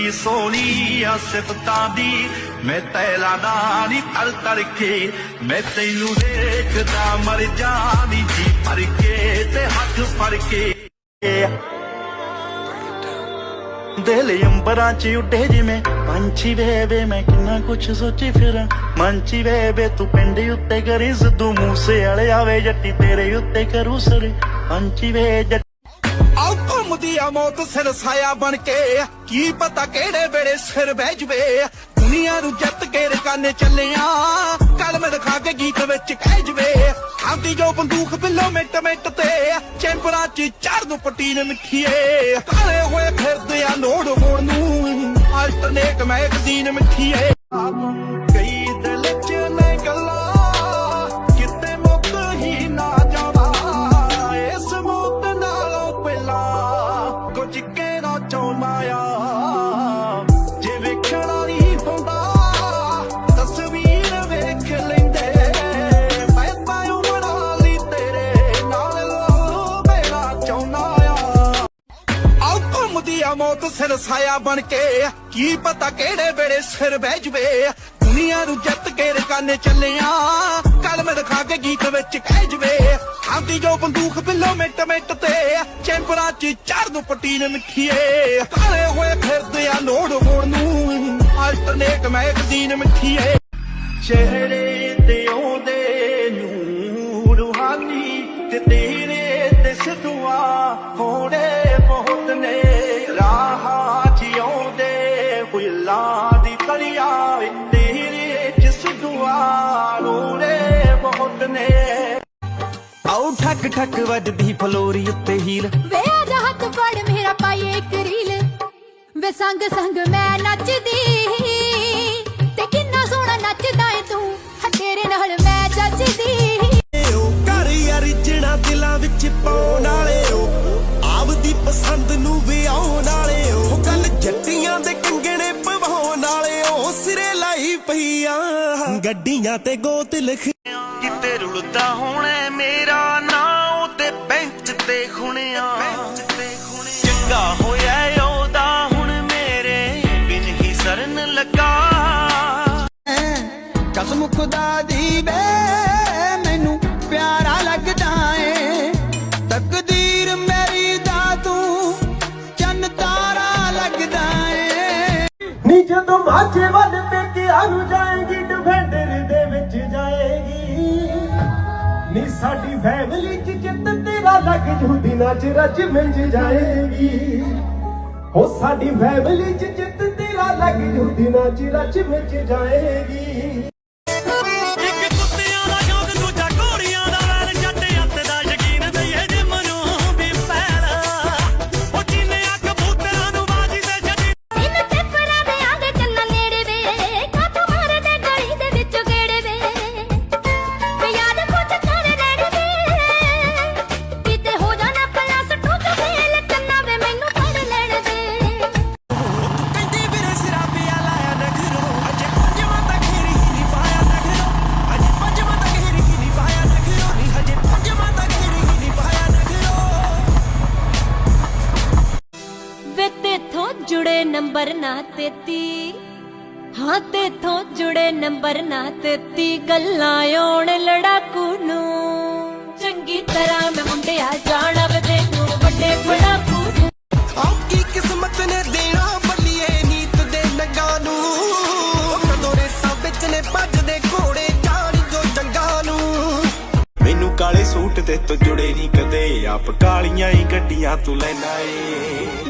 ਕਿੰਨੀ ਸੋਹਣੀ ਆ ਸਿਫਤਾਂ ਦੀ। ਮੈਂ ਤੈਲਾ ਦਾ ਨਹੀਂ ਤਰ ਤਰ ਕੇ, ਮੈਂ ਤੈਨੂੰ ਦੇਖਦਾ ਮਰ ਜਾਣੀ ਜੀ ਭਰ ਕੇ ਤੇ ਹੱਥ ਫੜ ਕੇ। ਦਿਲ ਅੰਬਰਾਂ ਚ ਉੱਡੇ ਜਿਵੇਂ, ਪੰਛੀ ਵੇਵੇ, ਮੈਂ ਕਿੰਨਾ ਕੁਛ ਸੋਚੀ ਫਿਰਾਂ। ਮੰਚੀ ਵੇ ਵੇ ਤੂੰ ਪਿੰਡ ਉੱਤੇ ਕਰੀ ਸਿੱਧੂ ਮੂਸੇ ਵਾਲੇ ਆਵੇ, ਜੱਟੀ ਤੇਰੇ ਉੱਤੇ ਕਰੂ ਸਰ। ਪੰਛੀ ਵੇ ਜੱਟੀ ਆਉ ਆ ਮੌਤ ਸਿਰ ਸਾਇਆ ਬਣ ਕੇ। ਕੀ ਪਤਾ ਕਿਹੜੇ ਵੇਲੇ ਸਿਰ ਬਹਿ ਜਵੇ। ਦੁਨੀਆ ਨੂੰ ਜਿੱਤ ਕੇ ਰਕਾਨੇ ਚੱਲਿਆ। ਕਲਮ ਦਿਖਾ ਕੇ ਗੀਤ ਵਿੱਚ ਕਹਿ ਜਵੇ। ਖਾਂਦੀ ਜੋ ਬੰਦੂਕ ਬਿੱਲੋ ਮਿੰਟ ਮਿੰਟ ਤੇ। ਚੈਂਪਰਾਂ ਚ ਚੜ ਪਟੀਨ ਮਿੱਠੀਏ। ਕਾਲੇ ਹੋਏ ਫਿਰਦੇ ਆ ਲੋੜ ਮੋੜ ਨੂੰ। ਅਲਟਰਨੇਟ ਮੈਗਜ਼ੀਨ ਮਿੱਠੀਏ। ਆਉ ਆ ਮੌਤ ਸਿਰ ਸਾਇਆ ਬਣ ਕੇ, ਕੀ ਪਤਾ ਕਿਹੜੇ ਵੇਲੇ ਸਿਰ ਬਹਿ ਜਵੇ। ਦੁਨੀਆ ਨੂੰ ਜਿੱਤ ਕੇ ਰਕਾਨੇ ਚੱਲਿਆ, ਕਲਮ ਦਿਖਾ ਕੇ ਗੀਤ ਵਿੱਚ ਕਹਿ ਜਵੇ। ਖਾਂਦੀ ਜੋ ਬੰਦੂਕ ਬਿੱਲੋ ਮਿੰਟ ਮਿੰਟ ਤੇ ਚੈਂਪਰਾਂ ਚ ਚੜ ਪਟੀਨ ਮਿੱਠੀਏ ਕਾਲੇ ਹੋਏ ਫਿਰਦੇ ਆ ਲੋੜ ਹੋਣ ਨੂੰ ਅਲਟਰਨੇਟ ਮੈਗਜ਼ੀਨ ਮਿੱਠੀਏ। ਚਿਹਰੇ ਤੇ ਆਉਂਦੇ ਨੂੰ ਰੂਹਾਨੀ ਤੇ ਤੇਰੇ ਤੇ ਸਦੂਆ ਹੋੜੇ ਬਹੁਤ ਨੇ ਆਉ ਠੱਕ ਠੱਕ ਵੱਜਦੀ ਫਲੋਰੀ ਉੱਤੇ ਹੀਲ। ਵੇ ਆਜਾ ਹੱਥ ਫੜ ਮੇਰਾ ਪਾਈਏ ਇੱਕ ਰੀਲ। ਵੇ ਸੰਗ ਸੰਗ ਮੈਂ ਨੱਚਦੀ। ਤੇ ਕਿੰਨਾ ਸੋਹਣਾ ਨੱਚਦਾ ਏ ਤੂੰ ਹਾਂ ਤੇਰੇ ਨਾਲ ਮੈਂ ਜੱਜਦੀ। ਉਹ ਘਰ ਅਰਜਣਾ ਦਿਲਾਂ ਵਿੱਚ ਪਾਉਣ ਵਾਲੇ ਉਹ ਆਪਦੀ ਪਸੰਦ ਨੂੰ ਵਿਆਉਣ ਵਾਲੇ ਉਹ ਗੱਲ ਜੱਟੀਆਂ ਦੇ ਕੰਗਣੇ ਪਵਾਉਣ ਵਾਲੇ ਉਹ ਸਿਰੇ ਲਾਈ ਪਈਆਂ ਗੱਡੀਆਂ ਤੇ ਗੋਤ ਲਿਖ ਕਿਤੇ ਰੁਲਦਾ ਹੋਣਾ ਮੇਰਾ ਨਾਂ ਤੇ ਬੈਂਚ ਤੇ ਖੁਣਿਆ। ਚੰਗਾ ਹੋਇਆ ਉਹਦਾ ਹੁਣ ਮੇਰੇ ਬਿਨ ਹੀ ਸਰਨ ਲੱਗਾ। ਕਸਮ ਖੁਦਾ ਦੀ ਵੇ ਮੈਨੂੰ ਪਿਆਰਾ ਲੱਗਦਾ ਏ। ਤਕਦੀਰ ਮੇਰੀ ਦਾ ਤੂੰ ਚੰਨ ਤਾਰਾ ਲੱਗਦਾ ਏ। ਨੀ ਜਦੋਂ ਮਾਝੇ ਵੱਲ ਪੇਕਿਆਂ ਨੂੰ ਜਾਏਗੀ ਸਾਡੀ ਫੈਮਿਲੀ ਚ ਜਿੱਤ ਤੇਰਾ ਲੱਗ ਜੂ ਦਿਨਾਂ ਚ ਰਜ ਮਿੰਜ ਜਾਏਗੀ। ਹੋ ਸਾਡੀ ਫੈਮਿਲੀ ਚ ਜਿੱਤ ਤੇਰਾ ਲੱਗ ਜੂ ਦਿਨਾਂ ਚ ਰਜ ਮਿੰਜ ਜੁੜੇ ਨੰਬਰ ਨਾ 33 ਹਾਂ ਤੇਥੋਂ ਜੁੜੇ ਨੰਬਰ ਨਾ 33 ਗੱਲਾਂ ਆਉਣ ਲੜਾਕੂ ਨੂੰ। ਚੰਗੀ ਤਰ੍ਹਾਂ ਮੈਂ ਮੁੰਡਿਆ ਜਾਣਾ ਵੇ ਤੈਨੂੰ ਵੱਡੇ ਪੜਾਕੂ ਨੂੰ। ਆਉ ਕੀ ਕਿਸਮਤ ਨੇ ਦੇਣਾ ਬੱਲੀਏ ਨੀਤ ਦੇ ਨਗਾਂ ਨੂੰ। ਉਹ ਕਦੋਂ ਰੇਸਾਂ ਵਿੱਚ ਨੇ ਭੱਜਦੇ ਘੋੜੇ ਜਾਣੀ ਜੋ ਜੰਗਾਂ ਨੂੰ। ਮੈਨੂੰ ਕਾਲੇ ਸੂਟ ਤੇ ਤੋਂ ਜੁੜੇ ਨਹੀਂ ਕਦੇ। ਆਪ ਕਾਲੀਆਂ ਹੀ ਗੱਡੀਆਂ ਤੂੰ ਲੈਣਾ ਏ